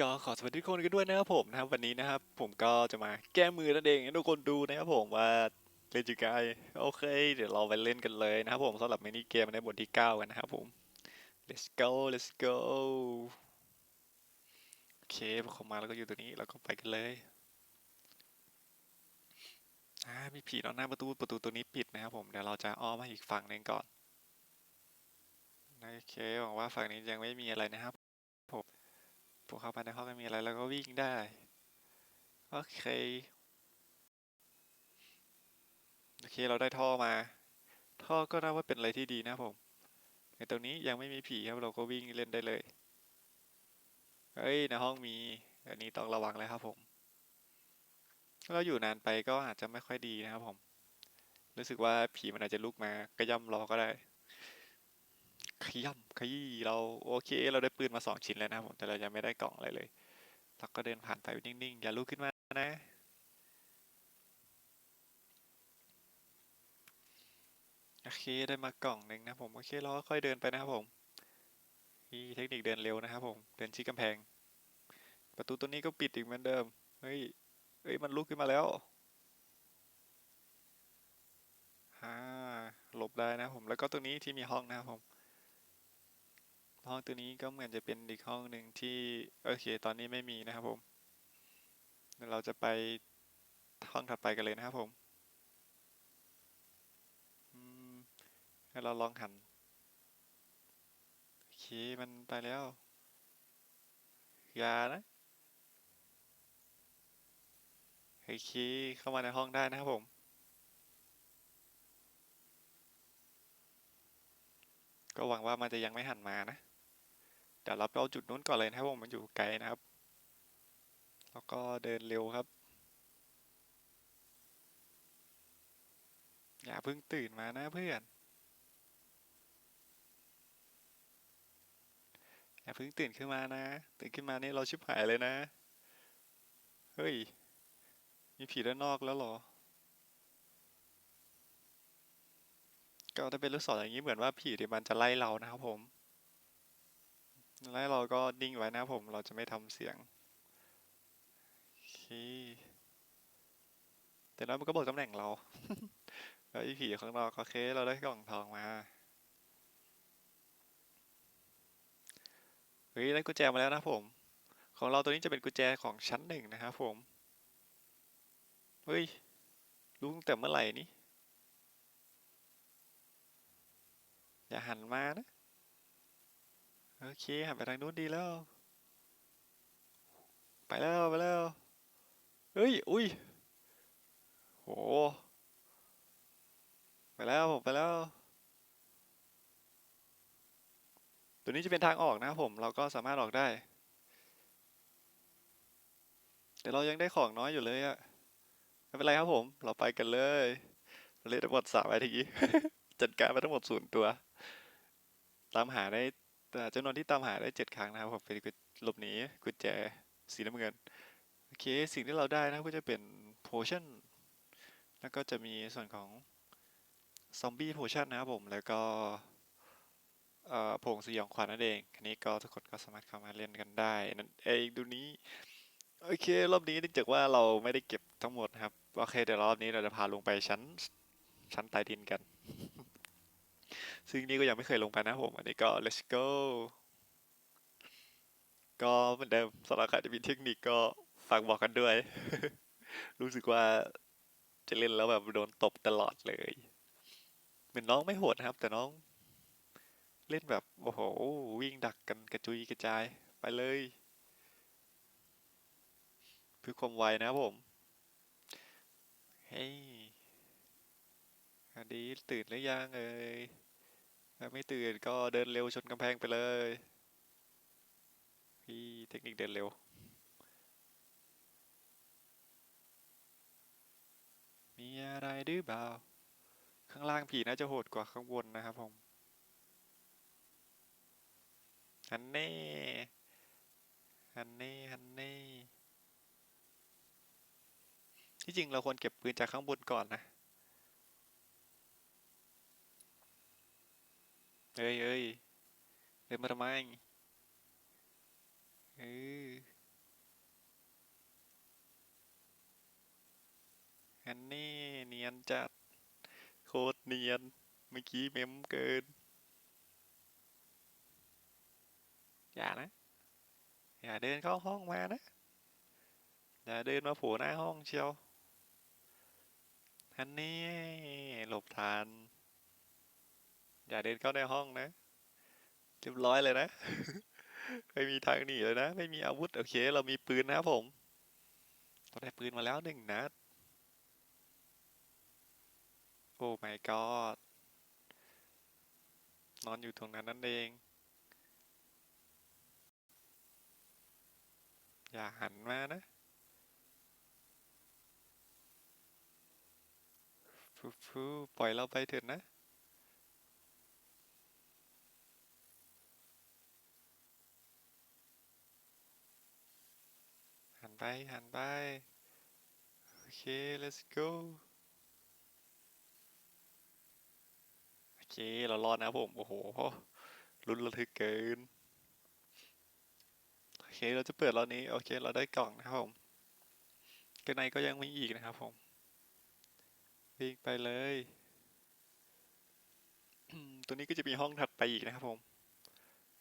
ก็ขอสวัสดีทุกคนกันด้วยนะครับผมนะครับวันนี้นะครับ ผมก็จะมาแก้มือนั่นเองให้ทุกคนดูนะครับผมว่าเล่นจิกายโอเค เดี๋ยวเราไปเล่นกันเลยนะครับผมสำหรับมินิเกมในบทที่ 9 กันนะครับผม let's go let's go โอเคพอเข้ามาแล้วก็อยู่ตรงนี้เราก็ไปกันเลยอ่ามีผีนอนหน้าประตูประตูตัวนี้ปิดนะครับผมเดี๋ยวเราจะอ้อมมาอีกฝั่งหนึ่งก่อนโอเคหวังว่าฝั่งนี้ยังไม่มีอะไรนะครับ พวกเข้าไปในห้องไม่มีอะไรแล้วก็วิ่งได้ โอเค โอเคเราได้ท่อมา ท่อก็น่าว่าเป็นอะไรที่ดีนะผมในตรงนี้ยังไม่มีผีครับเราก็วิ่งเล่นได้เลย เฮ้ยในห้องมีอันนี้ต้องระวังเลยครับผมเราอยู่นานไปก็อาจจะไม่ค่อยดีนะครับผม รู้สึกว่าผีมันอาจจะลุกมากระย่ำราก็ได้ ขย่ำขยี้เราโอเค เราได้ปืนมาสองชิ้นแล้วนะครับผมแต่เรายังไม่ได้กล่องอะไรเลยเราก็เดินผ่านไปนิ่งๆ อย่าลุกขึ้นมานะ โอเคได้มากล่องหนึ่งนะผม โอเคเราก็ค่อยเดินไปนะครับผมนี่เทคนิคเดินเร็วนะครับผมเดินชี้กำแพง ประตูตัวนี้ก็ปิดอีกเหมือนเดิมเฮ้ยเฮ้ยมันลุกขึ้นมาแล้วฮ่าหลบได้นะผมแล้วก็ตรงนี้ที่มีห้องนะครับผม ห้องตัวนี้ก็เหมือนจะเป็นอีกห้องหนึ่งที่โอเค ตอนนี้ไม่มีนะครับผมเราจะไปห้องถัดไปกันเลยนะครับผมให้เราลองหันโอเคมันไปแล้วอย่านะโอเคเข้ามาในห้องได้นะครับผมก็หวังว่ามันจะยังไม่หันมานะ เดี๋ยวเราไปเอาจุดนู้นก่อนเลยนะครับผมมันอยู่ไกลนะครับ แล้วก็เดินเร็วครับ อย่าเพิ่งตื่นมานะเพื่อน อย่าเพิ่งตื่นขึ้นมานะ ตื่นขึ้นมานี่เราชิบหายเลยนะ เฮ้ย มีผีด้านนอกแล้วหรอก็ถ้าเป็นลูกศรอย่างนี้เหมือนว่าผีเดี๋ยวมันจะไล่เรานะครับผม แล้วเราก็นิ่งไว้นะผม เราจะไม่ทำเสียงโอเคแต่แล้วมันก็บอกตำแหน่งเรา แล้วอีผีข้างนอกโอเค เราได้กล่องทองมาเฮ้ยได้กุญแจมาแล้วนะผม ของเราตัวนี้จะเป็นกุญแจของชั้นหนึ่งนะครับผม เฮ้ยรู้ตั้งแต่เมื่อไหร่นี่ อย่าหันมานะ โอเคหันไปทางนู้นดีแล้ว ไปแล้วไปแล้ว เฮ้ย อุ้ย โห ไปแล้วผมไปแล้ว ตัวนี้จะเป็นทางออกนะครับผม เราก็สามารถออกได้ แต่เรายังได้ของน้อยอยู่เลยอะไม่เป็นไรครับผม เราไปกันเลยเราเล่นทั้งหมดสามนาทีจัดการไปทั้งหมดศูนย์ตัว ตามหาได้ แต่จำนวนที่ตามหาได้เจ็ดครั้งนะครับผมเป็นกุญหลบหนีกุญแจสีน้ำเงิน โอเค สิ่งที่เราได้นะก็จะเป็น potion แล้วก็จะมีส่วนของ zombie potion นะครับผม แล้วก็ผงสยองขวัญนั่นเอง อันนี้ก็ทุกคนก็สามารถเข้ามาเล่นกันได้นั่นเองดูนี้ โอเค รอบนี้เนื่องจากว่าเราไม่ได้เก็บทั้งหมดนะครับ โอเค เดี๋ยวรอบนี้เราจะพาลงไปชั้นชั้นใต้ดินกัน ซึ่งนี่ก็ยังไม่เคยลงไปนะผม อันนี้ก็ let's go ก็เหมือนเดิมสำหรับใครที่มีเทคนิคก็ฝากบอกกันด้วย รู้สึกว่าจะเล่นแล้วแบบโดนตบตลอดเลย เหมือนน้องไม่โหดนะครับ แต่น้อง เล่นแบบโอ้โหวิ่งดักกันกระจุยกระจายไปเลยเพื่อความไวนะครับผม เฮ้ยอันนี้ตื่นหรือยังเอ่ย ถ้าไม่ตื่นก็เดินเร็วชนกำแพงไปเลย พี่เทคนิคเดินเร็ว มีอะไรหรือเปล่าข้างล่างผีน่าจะโหดกว่าข้างบนนะครับผมฮันเน่ฮันเน่ฮันเน่ที่จริงเราควรเก็บปืนจากข้างบนก่อนนะ เอ้ยเอ้ยเดินมาทำไมเอออันนี่เนียนจัด โคตรเนียน เมื่อกี้เมมเกิน อย่านะ อย่าเดินเข้าห้องมานะ อย่าเดินมาผัวหน้าห้องเชียวอันนี่หลบทาน อย่าเดินเข้าในห้องนะ เรียบร้อยเลยนะ ไม่มีทางหนีเลยนะ ไม่มีอาวุธ โอเค เรามีปืนนะครับผม เราได้ปืนมาแล้วหนึ่งนัด โอ้ my god นอนอยู่ตรงนั้นนั่นเอง อย่าหันมานะฟูฟูปล่อยเราไปเถอะนะ ไป หันไป โอเค let's go โอเค เรารอดนะผม โอ้โหลุ้นระทึกเกิน โอเค เราจะเปิดรอบนี้ โอเค เราได้กล่องนะครับผมข้างในก็ยังมีอีกนะครับผม วิ่งไปเลย ตัวนี้ก็จะมีห้องถัดไปอีกนะครับผม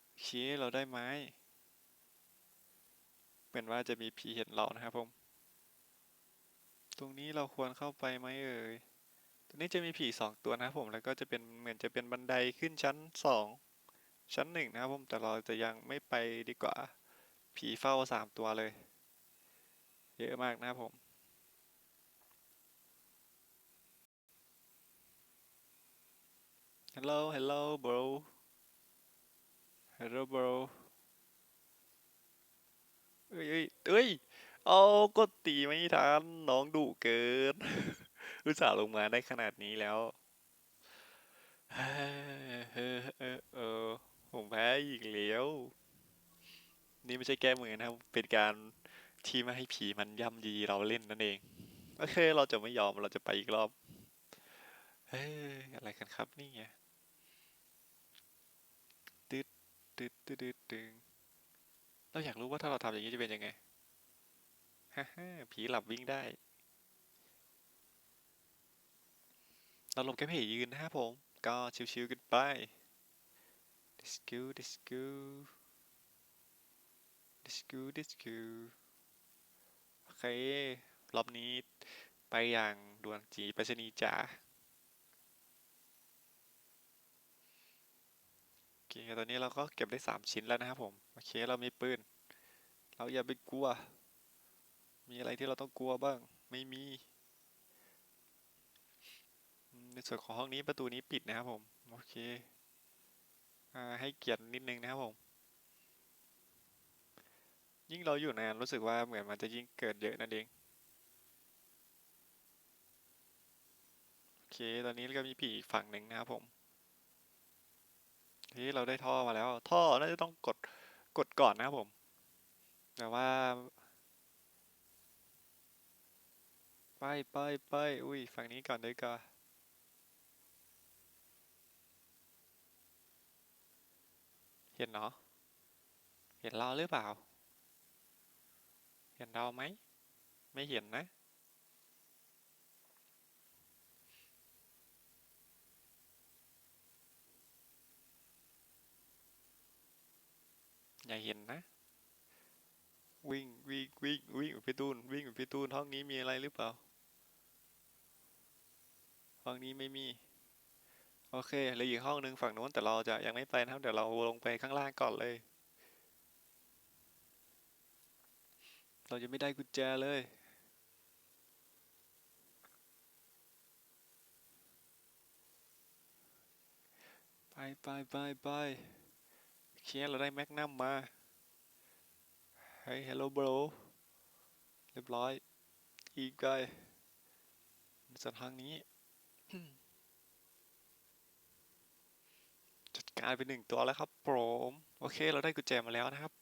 โอเค เราได้ไม้ เหมือนว่าจะมีผีเห็นเรานะครับผม ตรงนี้เราควรเข้าไปไหมเอ่ย ตรงนี้จะมีผีสองตัวนะครับผม แล้วก็จะเป็นเหมือนจะเป็นบันไดขึ้นชั้นสองชั้นหนึ่งนะครับผม แต่เราจะยังไม่ไปดีกว่า ผีเฝ้าสามตัวเลย เยอะมากนะครับผม Hello Hello bro Hello bro เอ้ยเอ้ยเอ้ย เอาก็ตีไม่ทันน้องดุเกิน อุตส่าห์ลงมาได้ขนาดนี้แล้วเออเออเออผมแพ้อีกแล้ว นี่ไม่ใช่แก้มือนะครับ เป็นการที่ไม่ให้ผีมันย่ำยีเราเล่นนั่นเอง โอเค เราจะไม่ยอม เราจะไปอีกรอบ เฮ้ย อะไรกันครับนี่ไงตึ๊ดตึ๊ดตึ๊ดตึ๊ดตึง เราอยากรู้ว่าถ้าเราทำอย่างนี้จะเป็นยังไงฮ่าฮ่าผีหลับวิ่งได้ เราลงแค่เพจยืนนะครับผม ก็ชิวๆกันไป Let's go Let's go Let's go Let's go โอเค รอบนี้ไปอย่างด่วนจีไปรษณีย์จ๋าโอ เคตอนนี้เราก็เก็บได้สามชิ้นแล้วนะครับผม โอเค เรามีปืน เราอย่าไปกลัว มีอะไรที่เราต้องกลัวบ้าง ไม่มี ในส่วนของห้องนี้ประตูนี้ปิดนะครับผม โอเคอให้เกียรตินิดนึงนะครับผม ยิ่งเราอยู่นานรู้สึกว่าเหมือนมันจะยิ่งเกิดเยอะนั่นเอง โอเค ตอนนี้ก็มีผีอีกฝั่งหนึ่งนะครับผม ที่เราได้ท่อมาแล้ว ท่อน่าจะต้องกดกดก่อนนะครับผม แต่ว่า ไปไปไปอุ้ยฝั่งนี้ก่อนเลยก่อนเห็นเนาะเห็นเราหรือเปล่า เห็นเราไหม ไม่เห็นนะ อย่าเห็นนะ วิ่งวิ่งวิ่งวิ่งไปตูนวิ่งไปตูนห้องนี้มีอะไรหรือเปล่า ห้องนี้ไม่มี โอเคเหลืออีกห้องหนึ่งฝั่งโน้นแต่เราจะยังไม่ไปนะครับเดี๋ยวเราลงไปข้างล่างก่อนเลย เราจะไม่ได้กุญแจเลยไปไปไปไป โอเคเราได้แม็กนัมมา เฮ้ย hello bro เรียบร้อย อีกไกลส่วนทางนี้ จัดการไปหนึ่งตัวแล้วครับผมโอเค เราได้กุญแจมาแล้วนะครับ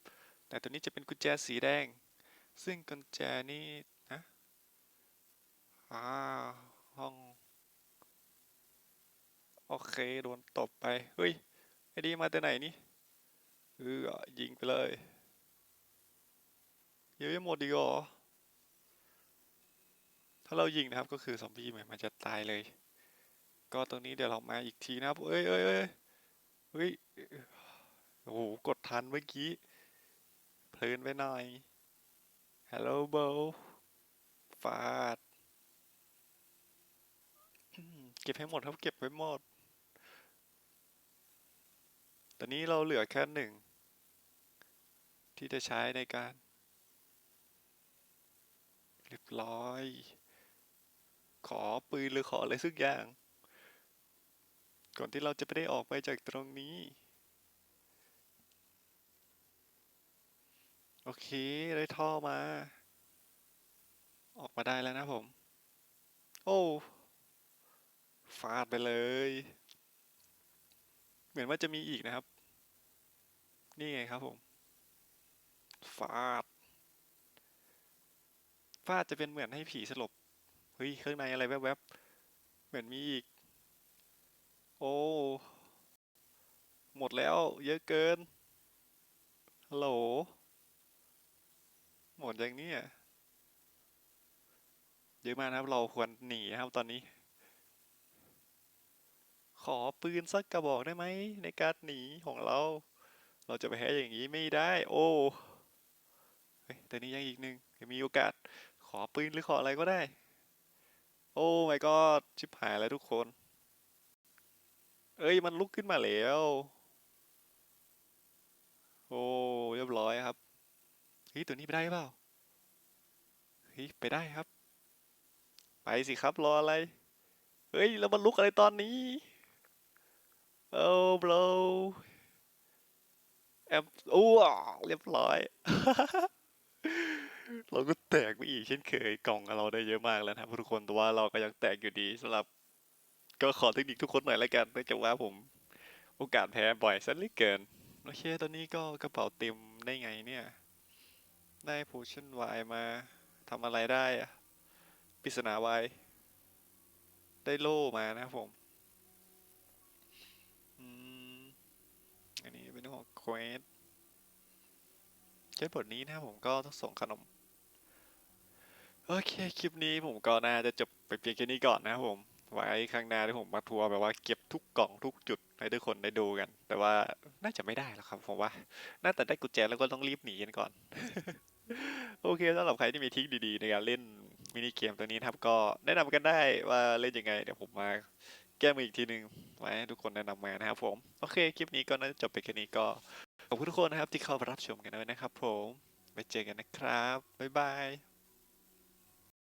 แต่ตัวนี้จะเป็นกุญแจสีแดง ซึ่งกุญแจนี้นะอ่าห้อง โอเค โดนตบไป เฮ้ย ไอ้ดีมาแต่ไหนนี่ เออยิงไปเลยเยอะไม่หมดดีกเหรอถ้าเรายิงนะครับก็คือซอมบี้มันมันจะตายเลย ก็ตรงนี้เดี๋ยวเรามาอีกทีนะครับเอ้ยเอ้ยเอ้ยเฮ้ยโอ้โหกดทันเมื่อกี้เพลินไปหน่อยฮัลโหลโบฟาดเก็บให้หมดครับเก็บไว้หมด ตอนนี้เราเหลือแค่หนึ่ง ที่จะใช้ในการเรียบร้อย ขอปืนหรือขออะไรสักอย่าง ก่อนที่เราจะไม่ได้ออกไปจากตรงนี้ โอเค ได้ท่อมา ออกมาได้แล้วนะผม โอ้ฟาดไปเลย เหมือนว่าจะมีอีกนะครับ นี่ไงครับผม ฟาด ฟาดจะเป็นเหมือนให้ผีสลบ เฮ้ย ข้างในอะไรแวบๆ เหมือนมีอีก โอ้ หมดแล้ว เยอะเกินฮัลโหล หมดอย่างนี้อะเยอะมากนะครับ เราควรหนีครับตอนนี้ ขอปืนสักกระบอกได้ไหมในการหนีของเรา เราจะไปแพ้อย่างนี้ไม่ได้ โอ้ แต่นี้ยังอีกหนึ่งยังมีโอกาสขอปืนหรือขออะไรก็ได้ โอ้ my god ชิบหายแล้วทุกคน เอ้ยมันลุกขึ้นมาแล้ว โอ้เรียบร้อยครับเฮ้ยตัวนี้ไปได้เปล่าเฮ้ยไปได้ครับ ไปสิครับรออะไร เฮ้ยแล้วมันลุกอะไรตอนนี้โอ้ bro แอมอ้วเรียบร้อย เราก็แตกไปอีกเช่นเคยกล่องเราได้เยอะมากแล้วนะทุกคนแต่ว่าเราก็ยังแตกอยู่ดีสำหรับ ก็ขอเทคนิคทุกคนหน่อยแล้วกันเนื่องจากว่าผม โอกาสแพ้บ่อยซะเลือเกินโอเค ตอนนี้ก็กระเป๋าเต็มได้ไงเนี่ย ได้โพชั่นวายมาทำอะไรได้อะปริศนาวายได้โล่มานะครับผมอืมอันนี้เป็นของเควส เจ้บทนี้นะผมก็ต้องส่งขนม โอเค คลิปนี้ผมก็น่าจะจบไปเพียงแค่นี้ก่อนนะครับผม ไว้ข้างหน้าที่ผมมาทัวร์แบบว่าเก็บทุกกล่องทุกจุดให้ทุกคนได้ดูกัน แต่ว่าน่าจะไม่ได้แล้วครับผมว่า น่าจะได้กุญแจแล้วก็ต้องรีบหนีกันก่อน โอเคสำหรับใครที่มีทิคดีๆในการเล่นมินิเกมตัวนี้นะครับก็แนะนำกันได้ว่าเล่นยังไงเดี๋ยวผมมาแก้มืออีกทีหนึ่งไว้ให้ทุกคนแนะนำมานะครับผม โอเค คลิปนี้ก็น่าจะจบไปแค่นี้ก็ ขอบคุณทุกคนนะครับที่เข้ามารับชมกันด้วยนะครับผม ไว้เจอกันนะครับ บ๊ายบาย